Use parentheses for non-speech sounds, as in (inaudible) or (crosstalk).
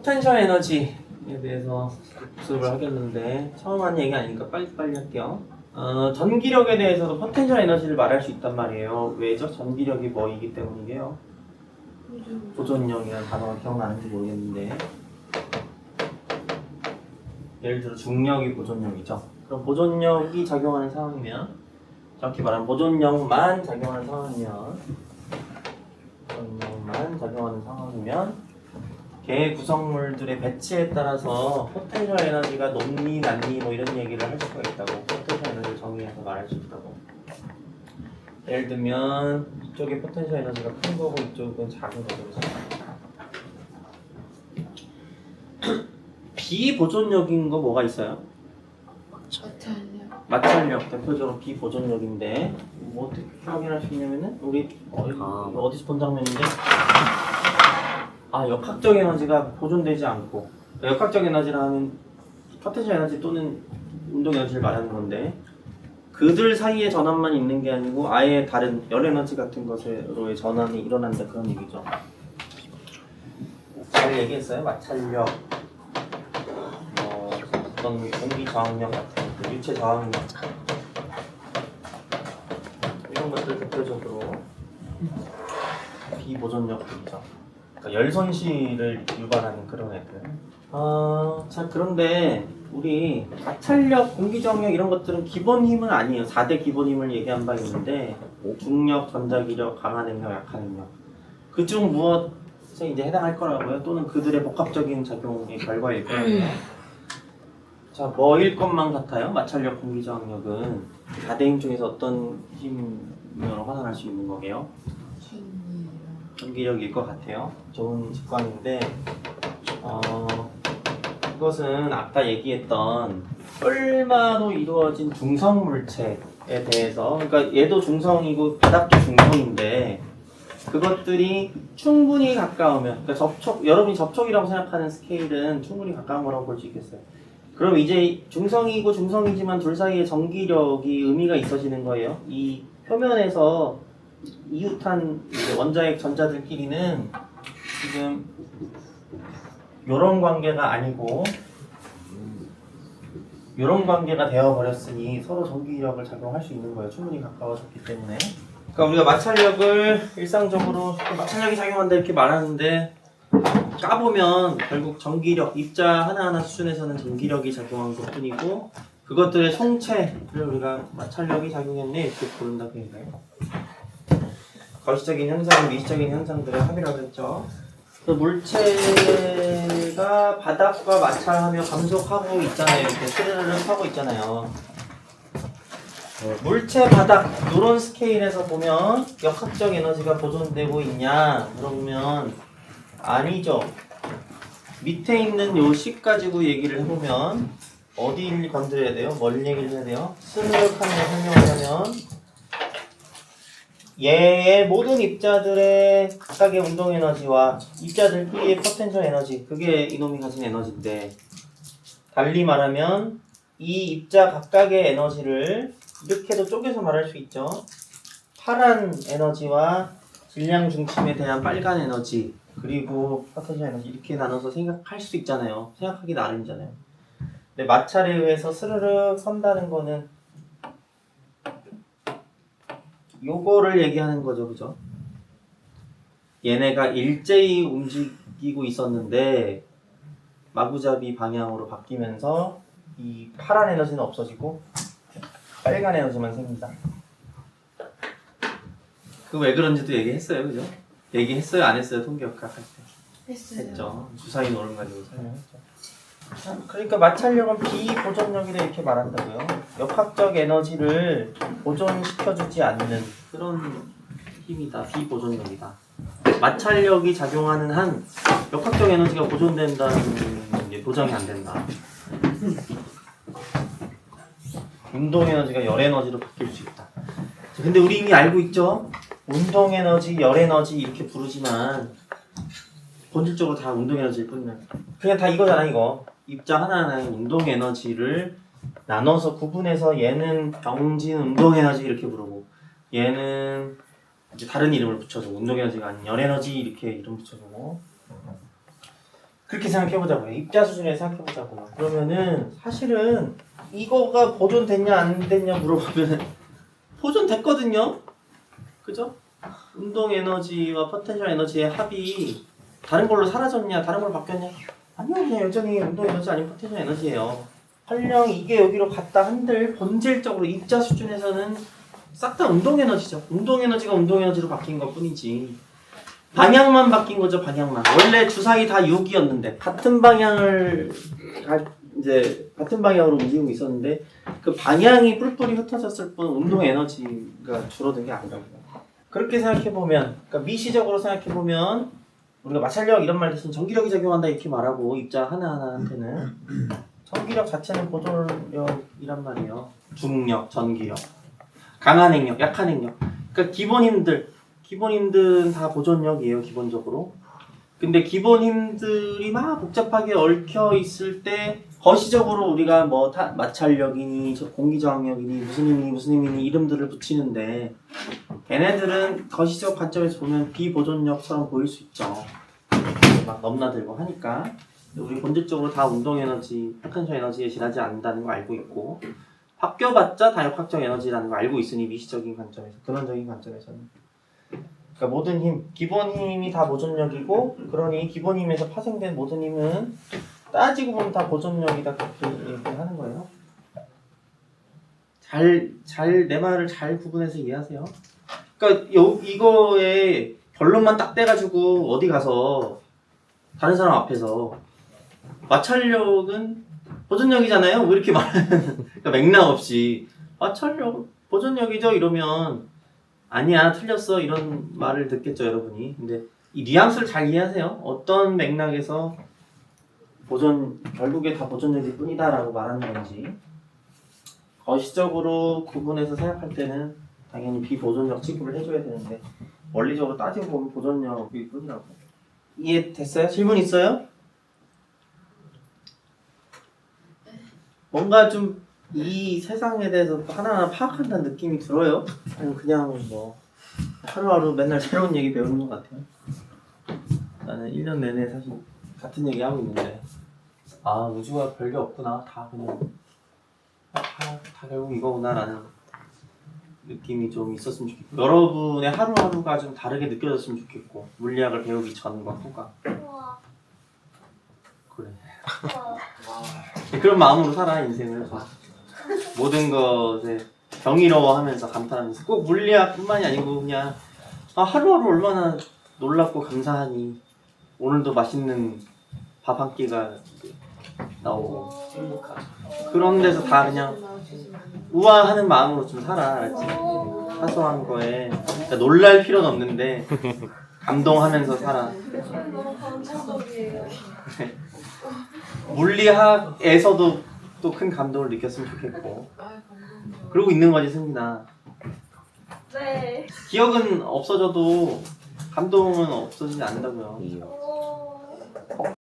포텐셜 에너지에 대해서 복습을 하겠는데 처음 하는 얘기 아니니까 빨리빨리 할게요. 어, 전기력에 대해서도 포텐셜 에너지를 말할 수 있단 말이에요. 왜죠? 전기력이 뭐이기 때문이게요. 보존력이라는 단어가 기억나는지 모르겠는데 예를 들어 중력이 보존력이죠. 그럼 보존력이 작용하는 상황이면 정확히 말하면 보존력만 작용하는 상황이면 보존력만 작용하는 상황이면 개 구성물들의 배치에 따라서 포텐셜 에너지가 높니 낮니 뭐 이런 얘기를 할 수가 있다고 포텐셜 에너지를 정의해서 말할 수 있다고 예를 들면 이쪽에 포텐셜 에너지가 큰 거고 이쪽은 작은 거죠 그래서 (clears throat) 비보존력인 거 뭐가 있어요? 저탄요. 마찰력 대표적으로 비보존력인데 뭐 어떻게 확인할 수 있냐면은 우리 어디, 아. 어디서 본 장면인데 아 역학적 에너지가 보존되지 않고 역학적 에너지라 하면 포텐셜 에너지 또는 운동 에너지를 말하는 건데 그들 사이의 전환만 있는 게 아니고 아예 다른 열 에너지 같은 것으로의 전환이 일어난다 그런 얘기죠. 잘 얘기했어요. 마찰력, 뭐 어떤 공기 저항력 같은 그 유체 저항력 이런 것들 대표적으로 비보존력들이죠. 그러니까 열 손실을 유발하는 그런 애들. 아, 자 그런데 우리 마찰력, 공기정력 이런 것들은 기본 힘은 아니에요. 4대 기본 힘을 얘기한 바 있는데 중력, 전자기력, 강한 능력, 약한 능력. 그중 무엇에 이제 해당할 거라고요? 또는 그들의 복합적인 작용의 결과일 거라고요. 자, 뭐일 것만 같아요? 마찰력, 공기저항력은 4대 힘 중에서 어떤 힘으로 환원할 수 있는 거게요? 힘 이요. 전기력일 것 같아요. 좋은 직관인데, 어, 그것은 아까 얘기했던 뿔마로 이루어진 중성 물체에 대해서, 그러니까 얘도 중성이고 바닥도 중성인데, 그것들이 충분히 가까우면, 그러니까 접촉, 여러분이 접촉이라고 생각하는 스케일은 충분히 가까운 거라고 볼 수 있겠어요. 그럼 이제 중성이고 중성이지만 둘 사이에 전기력이 의미가 있어지는 거예요. 이 표면에서 이웃한 원자핵 전자들끼리는 지금 이런 관계가 아니고 이런 관계가 되어 버렸으니 서로 전기력을 작용할 수 있는 거예요. 충분히 가까워졌기 때문에. 그러니까 우리가 마찰력을 일상적으로 마찰력이 작용한다 이렇게 말하는데 까보면 결국 전기력 입자 하나하나 수준에서는 전기력이 작용한 것 뿐이고 그것들의 총체를 우리가 마찰력이 작용했네 이렇게 부른다고 해요. 거시적인 현상, 미시적인 현상들의 합이라고 했죠. 그 물체가 바닥과 마찰하며 감속하고 있잖아요. 이렇게 스르르륵 하고 있잖아요. 물체 바닥 이런 스케일에서 보면 역학적 에너지가 보존되고 있냐 물어보면 아니죠. 밑에 있는 요 식 가지고 얘기를 해보면 어디를 건드려야 돼요? 뭘 얘기를 해야 돼요? 스르륵 하면 설명하려면 얘의 모든 입자들의 각각의 운동 에너지와 입자들끼리의 포텐셜 에너지 그게 이놈이 가진 에너지인데 달리 말하면 이 입자 각각의 에너지를 이렇게도 쪼개서 말할 수 있죠. 파란 에너지와 질량 중심에 대한 빨간 에너지 그리고 포텐셜 에너지 이렇게 나눠서 생각할 수 있잖아요. 생각하기 나름이잖아요. 근데 마찰에 의해서 스르륵 선다는 거는 요거를 얘기하는 거죠, 그죠? 얘네가 일제히 움직이고 있었는데 마구잡이 방향으로 바뀌면서 이 파란 에너지는 없어지고 빨간 에너지만 생긴다. 그 왜 그런지도 얘기했어요, 그죠? 얘기했어요, 안 했어요, 통계역학 할 때? 했어요. 했죠. 주사위 노름 가지고 설명했죠. 참, 그러니까 마찰력은 비보존력이다 이렇게 말한다고요. 역학적 에너지를 보존시켜주지 않는 그런 힘이다. 비보존력이다. 마찰력이 작용하는 한 역학적 에너지가 보존된다는 게 보장이 안 된다. 운동 에너지가 열 에너지로 바뀔 수 있다. 자, 근데 우리 이미 알고 있죠? 운동 에너지, 열 에너지 이렇게 부르지만 본질적으로 다 운동 에너지일 뿐이야. 그냥 다 이거잖아 이거. 입자 하나하나의 운동 에너지를 나눠서 구분해서 얘는 병진 운동 에너지 이렇게 부르고 얘는 이제 다른 이름을 붙여서 운동 에너지가 아닌 열 에너지 이렇게 이름 붙여주고 그렇게 생각해보자고요. 입자 수준에 생각해보자고요. 그러면은 사실은 이거가 보존됐냐 안 됐냐 물어보면 (laughs) 보존됐거든요. 그죠? 운동 에너지와 포텐셜 에너지의 합이 다른 걸로 사라졌냐, 다른 걸로 바뀌었냐? 아니요, 그냥 여전히 운동 에너지 아닌 포텐셜 에너지예요. 설령 이게 여기로 갔다 한들 본질적으로 입자 수준에서는 싹 다 운동 에너지죠. 운동 에너지가 운동 에너지로 바뀐 것 뿐이지. 방향만 바뀐 거죠, 방향만. 원래 주사위 다 6이었는데 같은 방향을 가- 이제 같은 방향으로 움직이고 있었는데 그 방향이 뿔뿔이 흩어졌을 뿐 운동 에너지가 줄어든 게 아니라고요. 그렇게 생각해 보면, 그러니까 미시적으로 생각해 보면 우리가 마찰력 이런 말 대신 전기력이 작용한다 이렇게 말하고 입자 하나 하나한테는 전기력 자체는 보존력이란 말이에요. 중력, 전기력, 강한 행력, 약한 행력. 그러니까 기본 힘들, 기본 힘들은 다 보존력이에요 기본적으로. 근데 기본 힘들이 막 복잡하게 얽혀 있을 때 거시적으로 우리가 뭐 타, 마찰력이니 저 공기저항력이니 무슨 힘이니 무슨 힘이니 이름들을 붙이는데 걔네들은 거시적 관점에서 보면 비보존력처럼 보일 수 있죠. 막 넘나들고 하니까 우리 본질적으로 다 운동 에너지, 포텐셜 에너지에 지나지 않는다는 거 알고 있고 바뀌어봤자 다 역학적 에너지라는 거 알고 있으니 미시적인 관점에서 근원적인 관점에서는 그러니까 모든 힘, 기본 힘이 다 보존력이고 그러니 기본 힘에서 파생된 모든 힘은 따지고 보면 다 보존력이다 그렇게 얘기하는 거예요. 잘, 잘, 내 말을 잘 구분해서 이해하세요. 그러니까 요, 이거에 결론만 딱 떼가지고 어디 가서 다른 사람 앞에서 마찰력은 보존력이잖아요. 뭐 이렇게 말하는 그러니까 맥락 없이 마찰력 보존력이죠 이러면 아니야 틀렸어 이런 말을 듣겠죠 여러분이. 근데 이 뉘앙스를 잘 이해하세요. 어떤 맥락에서 보존 결국에 다 보존력일 뿐이다라고 말하는 건지 거시적으로 구분해서 생각할 때는 당연히 비보존력 취급을 해줘야 되는데 원리적으로 따지고 보면 보존력일 뿐이라고 이해됐어요? 질문 있어요? 뭔가 좀 이 세상에 대해서 하나하나 파악한다는 느낌이 들어요? 아니면 그냥 뭐 하루하루 맨날 새로운 얘기 배우는 것 같아요? 나는 1년 내내 사실 같은 얘기 하고 있는데 아 우주가 별게 없구나. 다 그냥 다, 다 결국 이거구나라는 느낌이 좀 있었으면 좋겠고. 여러분의 하루하루가 좀 다르게 느껴졌으면 좋겠고. 물리학을 배우기 전과 후가. 우와. 그래. 우와. 그런 마음으로 살아 인생을. 모든 것에 경이로워하면서 감탄하면서. 꼭 물리학뿐만이 아니고 그냥 아, 하루하루 얼마나 놀랍고 감사하니. 오늘도 맛있는 밥 한 끼가 나오고 그런 데서 다 그냥 우아하는 마음으로 좀 살아 알지? 사소한 거에 그러니까 놀랄 필요는 없는데 (laughs) 감동하면서 살아 너무 (laughs) 감동적이에요. 물리학에서도 또 큰 감동을 느꼈으면 좋겠고 그러고 있는 거지 승민아 네. 기억은 없어져도 감동은 없어지지 않는다고요 오.